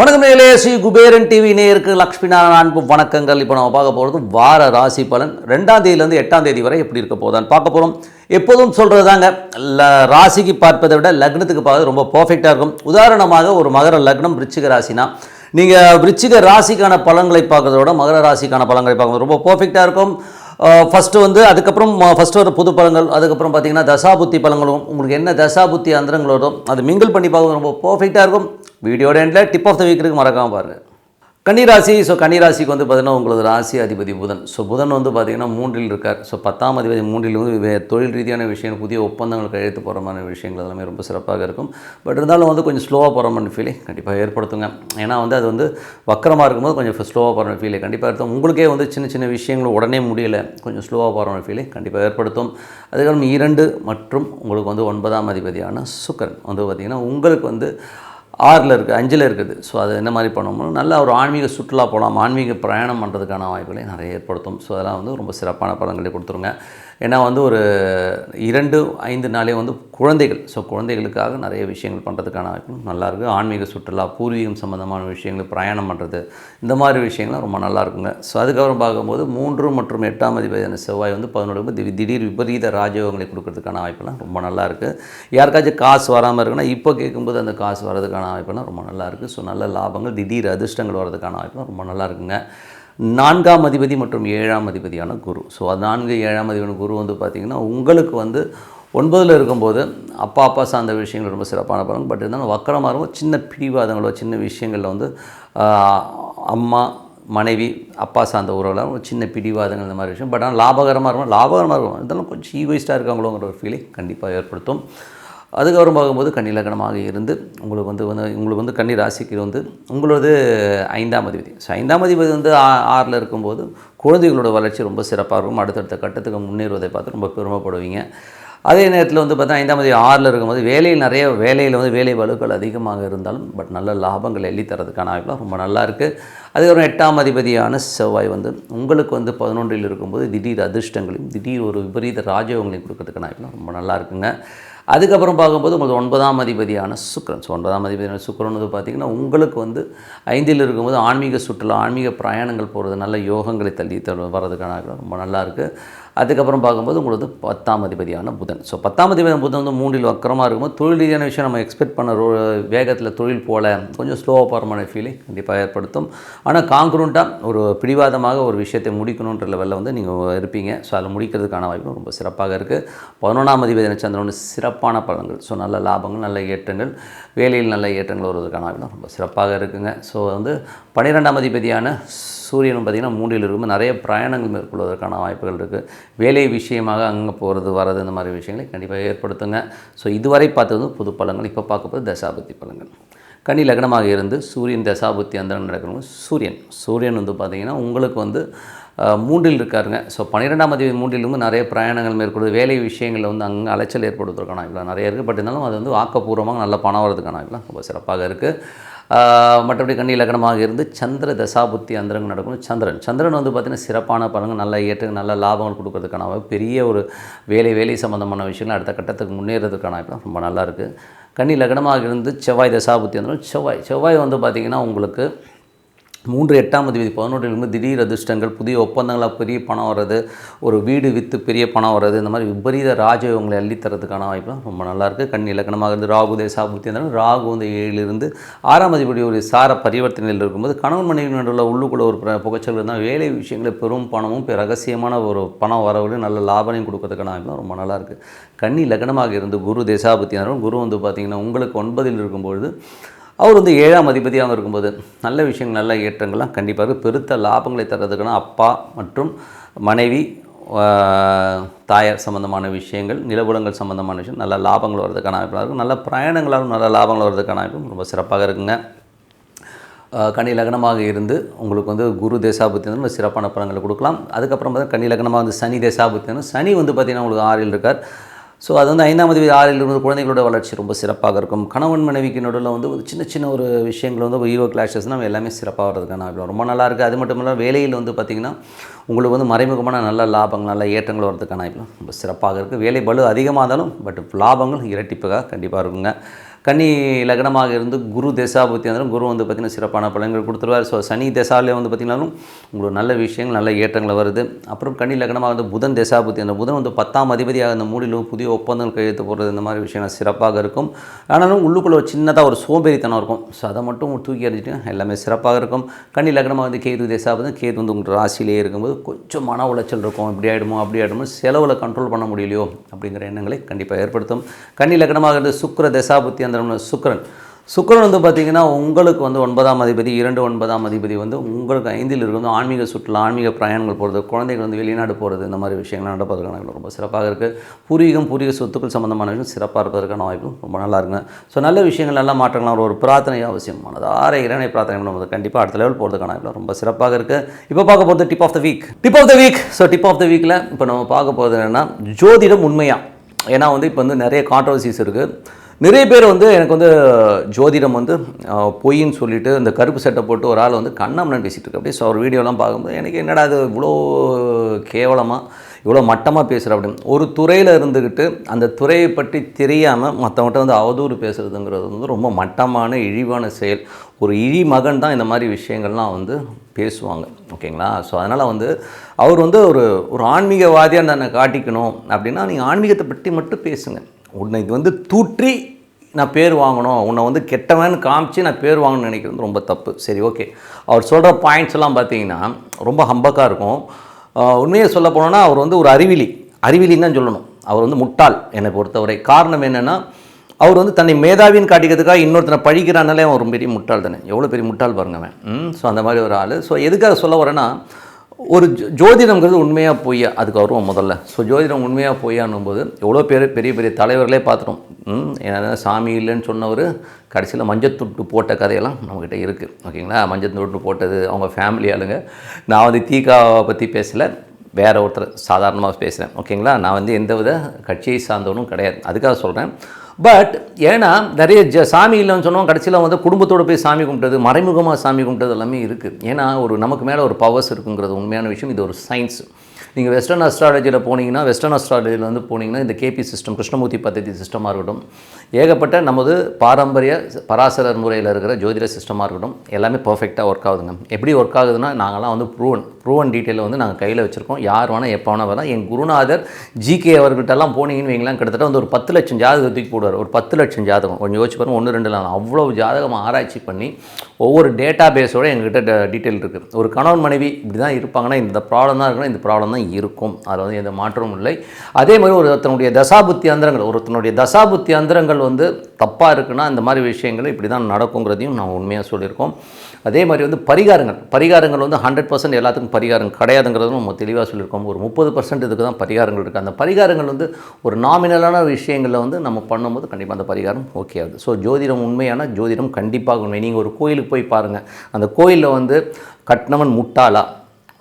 வணக்கம் நேலே ஸ்ரீ குபேரன் டிவி நேயருக்கு லக்ஷ்மி நாராயண அன்பு வணக்கங்கள். இப்போ நம்ம பார்க்க போகிறது வார ராசி பலன். ரெண்டாம் தேதியிலேருந்து எட்டாம் தேதி வரை எப்படி இருக்க போதான்னு பார்க்க போகிறோம் எப்போதும் சொல்கிறது தாங்க ல ராசிக்கு பார்ப்பதை விட லக்னத்துக்கு பார்ப்பது ரொம்ப பர்ஃபெக்டாக இருக்கும். உதாரணமாக ஒரு மகர லக்னம் ரிச்சிக ராசினா நீங்கள் விருச்சிக ராசிக்கான பலன்களை பார்க்குறத விட மகர ராசிக்கான பலன்களை பார்க்குறது ரொம்ப பர்ஃபெக்டாக இருக்கும். ஃபஸ்ட்டு வந்து அதுக்கப்புறம் ஃபஸ்ட்டு வர புது பழங்கள் அதுக்கப்புறம் பார்த்தீங்கன்னா தசாபுத்தி பழங்களும் உங்களுக்கு என்ன தசாபுத்தி அந்தரங்களோடும் அது மிங்கிள் பண்ணி பார்க்க ரொம்ப பர்ஃபெக்டாக இருக்கும். வீடியோட எண்டில் டிப் ஆஃப் த வீக் இருக்கு மறக்காமல் பாருங்கள் கன்னிராசி ஸோ கன்னிராசிக்கு வந்து பார்த்திங்கன்னா உங்களது ராசி அதிபதி புதன். ஸோ புதன் வந்து பார்த்திங்கன்னா மூன்றில் இருக்கார். ஸோ பத்தாம் அதிபதி மூன்றில் வந்து வே- தொழில் ரீதியான விஷயம் புதிய ஒப்பந்தங்கள் கையெழுத்து போகிற மாதிரி விஷயங்கள் எல்லாமே ரொம்ப சிறப்பாக இருக்கும். பட் இருந்தாலும் வந்து கொஞ்சம் ஸ்லோவாக போகிற மாதிரி ஃபீலிங் கண்டிப்பாக ஏற்படுத்துங்க. ஏன்னா வந்து அது வந்து வக்கரமாக இருக்கும்போது கொஞ்சம் ஸ்லோவாக போகிற ஃபீலை கண்டிப்பாக இருக்கும் உங்களுக்கே வந்து சின்ன சின்ன விஷயங்கள் உடனே முடியல கொஞ்சம் ஸ்லோவாக போகிற மாதிரி ஃபீலை கண்டிப்பாக ஏற்படுத்தும். அதுக்கப்புறம் இரண்டு மற்றும் உங்களுக்கு வந்து ஒன்பதாம் அதிபதியான சுக்கரன். வந்து பார்த்திங்கன்னா உங்களுக்கு வந்து ஆறில் இருக்குது அஞ்சில் இருக்குது. ஸோ அது என்ன மாதிரி பண்ணோம்னா நல்ல ஒரு ஆன்மீக சுற்றுலா போகலாம் ஆன்மீக பிரயாணம் பண்ணுறதுக்கான வாய்ப்புகளை நிறைய ஏற்படுத்தும். ஸோ அதெல்லாம் வந்து ரொம்ப சிறப்பான படங்களை கொடுத்துருங்க. ஏன்னா வந்து ஒரு இரண்டு ஐந்து நாளே வந்து குழந்தைகள். ஸோ குழந்தைகளுக்காக நிறைய விஷயங்கள் பண்ணுறதுக்கான வாய்ப்பும் நல்லாயிருக்கு ஆன்மீக சுற்றுலா பூர்வீகம் சம்மந்தமான விஷயங்கள் பிரயாணம் பண்ணுறது இந்த மாதிரி விஷயங்கள்லாம் ரொம்ப நல்லா இருக்குங்க. ஸோ அதுக்கப்புறம் பார்க்கும்போது மூன்று மற்றும் எட்டாம் அதிபதியான செவ்வாய் வந்து பதினோரு திடீர் திடீர் விபரீத ராஜயோகங்களை கொடுக்கறதுக்கான வாய்ப்பெல்லாம் ரொம்ப நல்லா இருக்குது யாருக்காச்சும் காசு வராமல் இருக்குன்னா இப்போ கேட்கும்போது அந்த காசு வர்றதுக்கான வாய்ப்பெல்லாம் ரொம்ப நல்லா இருக்குது ஸோ நல்ல லாபங்கள் திடீர் அதிர்ஷ்டங்கள் வரதுக்கான வாய்ப்பெல்லாம் ரொம்ப நல்லா இருக்குங்க. நான்காம் அதிபதி மற்றும் ஏழாம் அதிபதியான குரு. ஸோ அது நான்கு ஏழாம் அதிபதியான குரு வந்து பார்த்திங்கன்னா உங்களுக்கு வந்து ஒன்பதில் இருக்கும்போது அப்பா அப்பா சார்ந்த விஷயங்கள் ரொம்ப சிறப்பான பலன். பட் இருந்தாலும் வக்கரமாக இருக்கும் சின்ன பிடிவாதங்களோ சின்ன விஷயங்களில் வந்து அம்மா மனைவி அப்பா சார்ந்த உறவுலாம் ஒரு சின்ன பிடிவாதங்கள் இந்த மாதிரி விஷயம். பட் ஆனால் லாபகரமாக இருக்கும் லாபகரமாக இருக்கும் இதெல்லாம் கொஞ்சம் ஈகோயிஸ்ட்டாக இருக்காங்களோங்கிற ஒரு ஃபீலிங் கண்டிப்பாக ஏற்படுத்தும். அதுக்கப்புறம் பார்க்கும்போது கன்னிலக்கணமாக இருந்து உங்களுக்கு வந்து வந்து உங்களுக்கு வந்து கன்னி ராசிக்கு வந்து உங்களது ஐந்தாம் அதிபதி. ஸோ ஐந்தாம் அதிபதி வந்து ஆ- ஆறில் இருக்கும்போது குழந்தைகளோட வளர்ச்சி ரொம்ப சிறப்பாக இருக்கும். அடுத்தடுத்த கட்டத்துக்கு முன்னேறுவதை பார்த்து ரொம்ப பெருமைப்படுவீங்க. அதே நேரத்தில் வந்து பார்த்தா ஐந்தாம் தேதி ஆறில் இருக்கும்போது வேலையில் நிறைய வேலையில் வந்து வேலை வலுக்கள் அதிகமாக இருந்தாலும் பட் நல்ல லாபங்கள் எள்ளி தரதுக்கான வாய்ப்புலாம் ரொம்ப நல்லா இருக்குது அதுக்கப்புறம் எட்டாம் அதிபதியான செவ்வாய் வந்து உங்களுக்கு வந்து பதினொன்றில் இருக்கும்போது திடீர் அதிர்ஷ்டங்களையும் திடீர் ஒரு விபரீத ராஜயோகங்களையும் கொடுக்கறதுக்கான வாய்ப்புலாம் ரொம்ப நல்லா இருக்குங்க. அதுக்கப்புறம் பார்க்கும்போது உங்களுக்கு ஒன்பதாம் அதிபதியான சுக்கிரன் ஸோ ஒன்பதாம் அதிபதியான சுக்கிரன் வந்து பார்த்திங்கன்னா உங்களுக்கு வந்து ஐந்தில் இருக்கும்போது ஆன்மீக சுற்றுலா ஆன்மீக பிரயாணங்கள் போகிறது நல்ல யோகங்களை தள்ளி தரு வர்றதுக்கான ரொம்ப நல்லா இருக்குது அதுக்கப்புறம் பார்க்கும்போது உங்களுக்கு பத்தாம் அதிபதியான புதன். ஸோ பத்தாம் அதிபதியான புதன் வந்து மூன்றில் வக்கரமாக இருக்கும்போது தொழில் ரீதியான விஷயம் நம்ம எக்ஸ்பெக்ட் பண்ண ரோ வேகத்தில் தொழில் போல கொஞ்சம் ஸ்லோவாக போகிறமான ஃபீலிங் கண்டிப்பாக ஏற்படுத்தும். ஆனால் காங்க்ரூண்ட்டாக ஒரு பிடிவாதமாக ஒரு விஷயத்தை முடிக்கணுன்ற லெவலில் வந்து நீங்கள் இருப்பீங்க. ஸோ அதில் முடிக்கிறதுக்கான வாய்ப்பு ரொம்ப சிறப்பாக இருக்குது பதினொன்றாம் அதிபதியான சந்திரன் சிறப்பான பலன்கள். ஸோ நல்ல லாபங்கள் நல்ல ஏற்றங்கள் வேலையில் நல்ல ஏற்றங்கள் வருவதற்கான வாய்ப்பு ரொம்ப சிறப்பாக இருக்குங்க. ஸோ வந்து பன்னிரெண்டாம் அதிபதியான சூரியன் பார்த்திங்கன்னா மூன்றில் இருக்கும்போது நிறைய பிரயாணங்கள் மேற்கொள்வதற்கான வாய்ப்புகள் இருக்குது வேலை விஷயமாக அங்கே போகிறது வர்றது இந்த மாதிரி விஷயங்களை கண்டிப்பாக ஏற்படுத்துங்க. ஸோ இதுவரை பார்த்தது புது பழங்கள் இப்போ பார்க்க போகிறது தசாபதி பழங்கள். கனி லக்னமாக இருந்து சூரியன் தசாபுத்தி அந்த நடக்கணும். சூரியன் சூரியன் வந்து பார்த்திங்கன்னா உங்களுக்கு வந்து மூன்றில் இருக்காருங்க. ஸோ பன்னிரெண்டாம் தேதி மூன்றிலிருந்து நிறைய பிரயாணங்கள் மேற்கொள்வது வேலை விஷயங்களில் வந்து அங்கே அலைச்சல் ஏற்படுத்துறதுக்கான இவ்வளோ நிறைய இருக்குது பட் இருந்தாலும் அது வந்து ஆக்கப்பூர்வமாக நல்ல பணம் வரதுக்கான இவ்வளோ ரொம்ப சிறப்பாக இருக்குது மற்றபடி கன்னி லக்னமாக இருந்து சந்திர தசாபுத்தி அந்தரங்கம் நடக்கும். சந்திரன். சந்திரன் வந்து பார்த்திங்கன்னா சிறப்பான பலன்கள் நல்ல ஏற்ற நல்ல லாபங்கள் கொடுக்கறதுக்கான பெரிய ஒரு வேலை வேலை சம்மந்தமான விஷயங்கள் அடுத்த கட்டத்துக்கு முன்னேறதுக்கான வாய்ப்பு ரொம்ப நல்லா இருக்குது கன்னி லக்னமாக இருந்து செவ்வாய் தசாபுத்தி அந்தரங்கம் செவ்வாய் செவ்வாய் வந்து பார்த்திங்கன்னா உங்களுக்கு மூன்று எட்டாம் தேதி பதினொன்றிலிருந்து திடீர் அதிர்ஷ்டங்கள் புதிய ஒப்பந்தங்களாக பெரிய பணம் வர்றது ஒரு வீடு விற்று பெரிய பணம் வர்றது இந்த மாதிரி விபரீத ராஜயோகங்களை அள்ளித்தரதுக்கான வாய்ப்புலாம் ரொம்ப நல்லாயிருக்கு கண் இலக்கணமாக இருந்து ராகு தேசாபுத்தி இருந்தாலும் ராகு வந்து ஏழிலிருந்து ஆறாம் அதிபதி ஒரு சார பரிவர்த்தனையில் இருக்கும்போது கணவன் மனைவி நடுவில் உள்ளுக்குள்ள ஒரு புகைச்சல் இருந்தால் வேலை விஷயங்களில் பெரும் பணமும் ரகசியமான ஒரு பணம் வரவு நல்ல லாபனையும் கொடுக்கறதுக்கான வாய்ப்புலாம் ரொம்ப நல்லாயிருக்கு கண்ணி லக்னமாக இருந்து குரு தேசாபுத்தி குரு வந்து பார்த்திங்கன்னா உங்களுக்கு ஒன்பதில் இருக்கும்பொழுது அவர் வந்து ஏழாம் அதிபதியாக இருக்கும்போது நல்ல விஷயங்கள் நல்ல ஏற்றங்கள்லாம் கண்டிப்பாக பெருத்த லாபங்களை தர்றதுக்கான அப்பா மற்றும் மனைவி தாயார் சம்பந்தமான விஷயங்கள் நிலபுலங்கள் சம்பந்தமான விஷயம் நல்ல லாபங்கள் வர்றதுக்கான வாய்ப்புலாம் இருக்கும் நல்ல பிரயாணங்களாலும் நல்ல லாபங்கள் வர்றதுக்கான வாய்ப்பும் ரொம்ப சிறப்பாக இருக்குங்க. ஆஹ் கன்னி லக்னமாக இருந்து உங்களுக்கு வந்து குரு தேசாபுத்தி சிறப்பான பலன்களை கொடுக்கலாம். அதுக்கப்புறம் பார்த்தா கன்னி லக்னமாக வந்து சனி தேசாபுத்தி சனி வந்து பார்த்திங்கன்னா உங்களுக்கு ஆறில் இருக்கார். ஸோ அது வந்து ஐந்தாம் தேதி ஆறில் குழந்தைகளோட வளர்ச்சி ரொம்ப சிறப்பாக இருக்கும். கணவன் மனைவிக்கு நடுவில் வந்து ஒரு சின்ன சின்ன ஒரு விஷயங்கள் வந்து ஹீரோ கிளாஷஸ்னால் எல்லாமே சிறப்பாக வர்றதுக்கான ரொம்ப நல்லா இருக்குது அது மட்டும் இல்லாமல் வேலையில் வந்து பார்த்திங்கன்னா உங்களுக்கு வந்து மறைமுகமான நல்ல லாபங்கள் நல்ல ஏற்றங்கள் வரதுக்கான வாய்ப்பு ரொம்ப சிறப்பாக இருக்குது வேலை பலு அதிகமாக இருந்தாலும் பட் லாபங்கள் இரட்டிப்புக்காக கண்டிப்பாக இருக்குங்க. கன்னி லக்னமாக இருந்து குரு தசாபுத்தி இருந்தாலும் குரு வந்து பார்த்திங்கன்னா சிறப்பான பலன்கள் கொடுத்துருவார். ஸோ சனி தசாலே வந்து பார்த்திங்கனாலும் உங்களுக்கு நல்ல விஷயங்கள் நல்ல ஏற்றங்கள் வருது. அப்புறம் கன்னி லக்னமாக வந்து புதன் தசாபுத்தி அந்த புதன் வந்து பத்தாம் அதிபதியாக அந்த மூடியில் புதிய ஒப்பந்தங்கள் கையெழுத்து போடுறது இந்த மாதிரி விஷயங்கள் சிறப்பாக இருக்கும். ஆனாலும் உள்ளுக்குள்ளே ஒரு சின்னதாக ஒரு சோம்பேறித்தனம் இருக்கும். ஸோ அதை மட்டும் தூக்கி அறிஞ்சிட்டு எல்லாமே சிறப்பாக இருக்கும். கன்னி லக்னமாக வந்து கேது தசாபுத்தி கேது வந்து உங்கள் ராசியிலேயே இருக்கும்போது கொஞ்சம் மன உளைச்சல் இருக்கும். இப்படி ஆகிடுமோ அப்படி ஆகிடுமோ செலவில் கண்ட்ரோல் பண்ண முடியலையோ அப்படிங்கிற எண்ணங்களை கண்டிப்பாக ஏற்படுத்தும். கன்னி லக்னமாக இருந்து சுக்கிர தசாபுத்தி அந்த சுக்கரன். சுக்கரன் வந்து பார்த்திங்கன்னா உங்களுக்கு வந்து ஒன்பதாம் அதிபதி இரண்டு ஒன்பதாம் அதிபதி வந்து உங்களுக்கு ஐந்தில் இருந்து ஆன்மீக சுற்றுலா ஆன்மீக பிரயாணங்கள் போகிறது குழந்தைகள் வந்து வெளிநாடு போகிறது இந்த மாதிரி விஷயங்கள் நடப்பதற்கான ரொம்ப சிறப்பாக இருக்குது பூர்வீகம் பூர்வீக சொத்துக்கள் சம்மந்தமான விஷயம் சிறப்பாக இருப்பதற்கான வாய்ப்பு ரொம்ப நல்லா இருக்குங்க. ஸோ நல்ல விஷயங்கள் நல்லா மாற்றங்களாக ஒரு- பிரார்த்தனை அவசியமானது. ஆற இறைவனை பிரார்த்தனை பண்ணும்போது கண்டிப்பாக அடுத்த லெவல் போகிறதுக்கான வாய்ப்பு ரொம்ப சிறப்பாக இருக்குது இப்போ பார்க்க போகிறது tip of the week tip of the week so tip of the வீக்கில் இப்போ நம்ம பார்க்க போகிறது என்னென்னா ஜோதிடம் உண்மையாக ஏன்னா வந்து இப்போ வந்து நிறைய கான்ட்ரவர்சிஸ் இருக்குது நிறைய பேர் வந்து எனக்கு வந்து ஜோதிடம் வந்து பொய்ன்னு சொல்லிட்டு இந்த கருப்பு சட்டை போட்டு ஒரு ஆள் வந்து கண்ணம்னு பேசிகிட்டு இருக்கு. அப்படியே ஸோ அவர் வீடியோலாம் பார்க்கும்போது எனக்கு என்னடா அது இவ்வளோ கேவலமாக இவ்வளோ மட்டமாக பேசுகிற அப்படின்னு. ஒரு துறையில் இருந்துக்கிட்டு அந்த துறையை பற்றி தெரியாமல் மற்றவங்கள்ட்ட வந்து அவதூறு பேசுகிறதுங்கிறது வந்து ரொம்ப மட்டமான இழிவான செயல். ஒரு இழி மகன் தான் இந்த மாதிரி விஷயங்கள்லாம் வந்து பேசுவாங்க. ஓகேங்களா? ஸோ அதனால் வந்து அவர் வந்து ஒரு ஒரு ஆன்மீகவாதியாக தன்னை காட்டிக்கணும் அப்படின்னா நீங்கள் ஆன்மீகத்தை பற்றி மட்டும் பேசுங்க. உன்னை இது வந்து தூற்றி நான் பேர் வாங்கணும். உன்னை வந்து கெட்டவன் காமிச்சு நான் பேர் வாங்கணும்னு நினைக்கிறது ரொம்ப தப்பு. சரி ஓகே. அவர் சொல்கிற பாயிண்ட்ஸ் எல்லாம் பார்த்தீங்கன்னா ரொம்ப ஹம்பக்காக இருக்கும். உண்மையை சொல்ல போனோன்னா அவர் வந்து ஒரு அறிவிலி. அறிவிலின்னு தான் சொல்லணும். அவர் வந்து முட்டாள் என்னை பொறுத்தவரை. காரணம் என்னென்னா அவர் வந்து தன்னை மேதாவின்னு காட்டிக்கிறதுக்காக இன்னொருத்தனை பழிக்கிறானாலே அவன் ஒரு பெரிய முட்டாள் தானே. எவ்வளோ பெரிய முட்டாள் பாருங்க அவன். ஸோ அந்த மாதிரி ஒரு ஆள். ஸோ எதுக்காக சொல்ல வரேன்னா ஒரு ஜோ- ஜோதிடம்ங்கிறது உண்மையாக பொய்யா? அதுக்கு வருவோம் முதல்ல. ஸோ ஜோதிடம் உண்மையாக பொய்யான்னும் போது எவ்வளோ பேர் பெரிய பெரிய தலைவர்களே பார்த்துட்டோம். ம் ஏன்னா சாமி இல்லைன்னு சொன்னவர் கடைசியில் மஞ்சத்துட்டு போட்ட கதையெல்லாம் நம்மக்கிட்ட இருக்குது ஓகேங்களா? மஞ்சத்துட்டு போட்டது அவங்க ஃபேமிலி ஆளுங்க. நான் வந்து தீகாவை பற்றி பேசலை. வேற ஒருத்தர் சாதாரணமாக பேசுகிறேன் ஓகேங்களா? நான் வந்து எந்த வித கட்சியை சார்ந்தவனும் கிடையாது. அதுக்காக சொல்கிறேன் பட் ஏன்னா நிறைய ஜ சாமி இல்லைன்னு சொன்னோம் கடைசியில் வந்து குடும்பத்தோடு போய் சாமி கும்பிட்டது மறைமுகமாக சாமி கும்பிட்டது எல்லாமே இருக்குது ஏன்னா ஒரு நமக்கு மேலே ஒரு பவர்ஸ் இருக்குங்கிறது உண்மையான விஷயம். இது ஒரு சயின்ஸ் நீங்கள் வெஸ்டர்ன் அஸ்ட்ராலஜியில் போனீங்கன்னா வெஸ்டர்ன் அஸ்ட்ராலஜியில் வந்து போனீங்கன்னா இந்த கேபி சிஸ்டம் கிருஷ்ணமூர்த்தி பദ്ധதி சிஸ்டமாக இருக்கட்டும். ஏகப்பட்ட நமது பாரம்பரிய பராசரர் முறையில் இருக்கிற ஜோதிட சிஸ்டமாக இருக்கட்டும் எல்லாமே பர்ஃபெக்டாக ஒர்க் ஆகுதுங்க. எப்படி ஒர்க் ஆகுதுன்னா நாங்களாம் வந்து ப்ரூவன் ப்ரூவன் டீட்டெயில் வந்து நாங்கள் கையில் வச்சுருக்கோம். யார் வேணால் எப்போ வேணால் வரலாம். என் குருநாதர் ஜிகே அவர்கிட்டலாம் போனீங்கன்னு வைங்களாம் கிட்டத்தட்ட வந்து ஒரு பத்து லட்சம் ஜாதகம் தூக்கி போடுவார். ஒரு பத்து லட்சம் ஜாதகம். கொஞ்சம் யோசிச்சு பாருங்கள் ஒன்று ரெண்டு நாள் அவ்வளோ ஜாதகம் ஆராய்ச்சி பண்ணி ஒவ்வொரு டேட்டா பேஸோட எங்ககிட்ட டீட்டெயில் இருக்குது ஒரு கணவன் மனைவி இப்படி தான் இருப்பாங்கன்னா இந்த ப்ராப்ளம் தான் இருக்கணும். இந்த ப்ராப்ளம் தான் இருக்கும். அதில் வந்து எந்த மாற்றமும் இல்லை. அதே மாதிரி ஒருத்தனுடைய தசாபுத்தி அந்தரங்கள் ஒருத்தனுடைய தசாபுத்தி அந்தரங்கள் வந்து தப்பாக இருக்குன்னா இந்த மாதிரி விஷயங்கள் இப்படி தான் நடக்குங்கிறதையும் நான் உண்மையாக சொல்லியிருக்கோம். அதே மாதிரி வந்து பரிகாரங்கள் பரிகாரங்கள் வந்து ஹண்ட்ரட் பர்சன்ட் எல்லாத்துக்கும் பரிகாரம் கிடையாதுங்கிறதும் நம்ம தெளிவாக சொல்லியிருக்கோம். ஒரு முப்பது பர்சன்ட் இதுக்கு தான் பரிகாரங்கள் இருக்குது அந்த பரிகாரங்கள் வந்து ஒரு நாமினலான விஷயங்களில் வந்து நம்ம பண்ணும்போது கண்டிப்பாக அந்த பரிகாரம் ஓகே ஆகுது. ஸோ ஜோதிடம் உண்மையான? ஜோதிடம் கண்டிப்பாக உண்மை. நீங்கள் ஒரு கோயிலுக்கு போய் பாருங்கள் அந்த கோயிலில் வந்து கட்டினவன் முட்டாளா?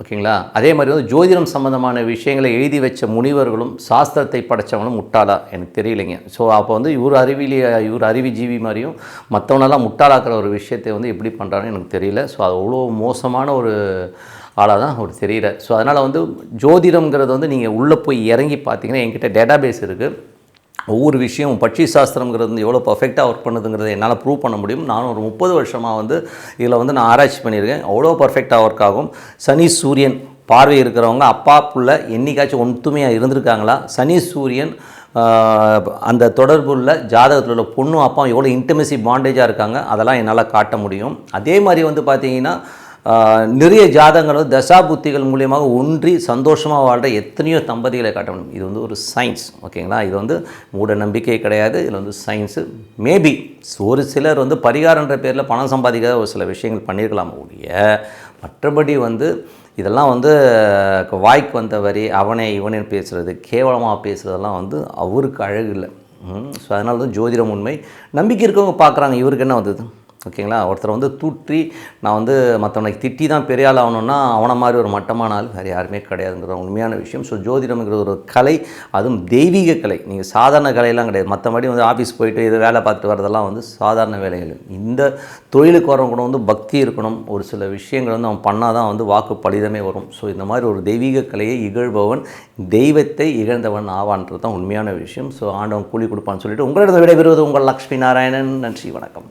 ஓகேங்களா? அதே மாதிரி வந்து ஜோதிடம் சம்மந்தமான விஷயங்களை எழுதி வச்ச முனிவர்களும் சாஸ்திரத்தை படைத்தவங்களும் முட்டாளா? எனக்கு தெரியலைங்க. ஸோ அப்போ வந்து இவர் அறிவிலி இவர் அறிவி ஜீவி மாதிரியும் மற்றவனெல்லாம் முட்டாளாக்குற ஒரு விஷயத்தை வந்து எப்படி பண்ணுறான்னு எனக்கு தெரியல. ஸோ அது அவ்வளோ மோசமான ஒரு ஆளாக தான் அவர் தெரியல ஸோ அதனால் வந்து ஜோதிடம்ங்கிறது வந்து நீங்கள் உள்ளே போய் இறங்கி பார்த்தீங்கன்னா என்கிட்ட டேட்டாபேஸ் இருக்குது ஒவ்வொரு விஷயம் பட்சி சாஸ்திரங்கிறது வந்து எவ்வளோ பர்ஃபெக்டாக ஒர்க் பண்ணுதுங்கிறத என்னால் ப்ரூவ் பண்ண முடியும். நான் ஒரு முப்பது வருஷமாக வந்து இதில் வந்து நான் ஆராய்ச்சி பண்ணியிருக்கேன். அவ்வளோ பர்ஃபெக்டாக ஒர்க் ஆகும். சனி சூரியன் பார்வை இருக்கிறவங்க அப்பா புள்ள என்றைக்காச்சும் ஒன்றுமையாக இருந்திருக்காங்களா? சனி சூரியன் அந்த தொடர்புள்ள ஜாதகத்தில் உள்ள பொண்ணும் அப்பாவும் எவ்வளோ இன்டிமசி பாண்டேஜாக இருக்காங்க? அதெல்லாம் என்னால் காட்ட முடியும். அதே மாதிரி வந்து பார்த்திங்கன்னா நிறைய ஜாதகங்கள் தசா புத்திகள் மூலியமாக ஒன்றி சந்தோஷமாக வாழ்கிற எத்தனையோ தம்பதிகளை காட்ட முடியும். இது வந்து ஒரு சயின்ஸ் ஓகேங்களா? இது வந்து மூட நம்பிக்கை கிடையாது. இதில் வந்து சயின்ஸு மேபி ஒரு சிலர் வந்து பரிகாரன்ற பேரில் பணம் சம்பாதிக்காத ஒரு சில விஷயங்கள் பண்ணியிருக்கலாம் ஒழிய மற்றபடி வந்து இதெல்லாம் வந்து வாய்க்கு வந்த வரி அவனே இவனே பேசுகிறது கேவலமாக பேசுகிறதெல்லாம் வந்து அவருக்கு அழகு இல்லை. ஸோ அதனால தான் ஜோதிடம் உண்மை. நம்பிக்கை இருக்கவங்க பார்க்குறாங்க இவருக்கு என்ன வந்தது? ஓகேங்களா? ஒருத்தரை வந்து தூற்றி நான் வந்து மற்றவனை திட்டி தான் பெரிய ஆள் ஆகணும்னா அவனை மாதிரி ஒரு மட்டமான ஆள் வேறு யாருமே கிடையாதுங்கிற உண்மையான விஷயம். ஸோ ஜோதிடம்ங்கிறது ஒரு கலை அதுவும் தெய்வீக கலை. நீங்கள் சாதாரண கலையெல்லாம் கிடையாது. மற்றபடி வந்து ஆஃபீஸ் போயிட்டு இது வேலை பார்த்துட்டு வரதெல்லாம் வந்து சாதாரண வேலைகள் இந்த தொழிலுக்கு வரவங்க கூட வந்து பக்தி இருக்கணும். ஒரு சில விஷயங்கள் வந்து அவன் பண்ணால் தான் வந்து வாக்கு பலிதமே வரும். ஸோ இந்த மாதிரி ஒரு தெய்வீக கலையை இகழ்பவன் தெய்வத்தை இகழ்ந்தவன் ஆவான்றது தான் உண்மையான விஷயம். ஸோ ஆண்டவன் கூலி கொடுப்பான்னு சொல்லிட்டு உங்களிடம் விடைபெறுவது உங்கள் லக்ஷ்மி நாராயணன். நன்றி வணக்கம்.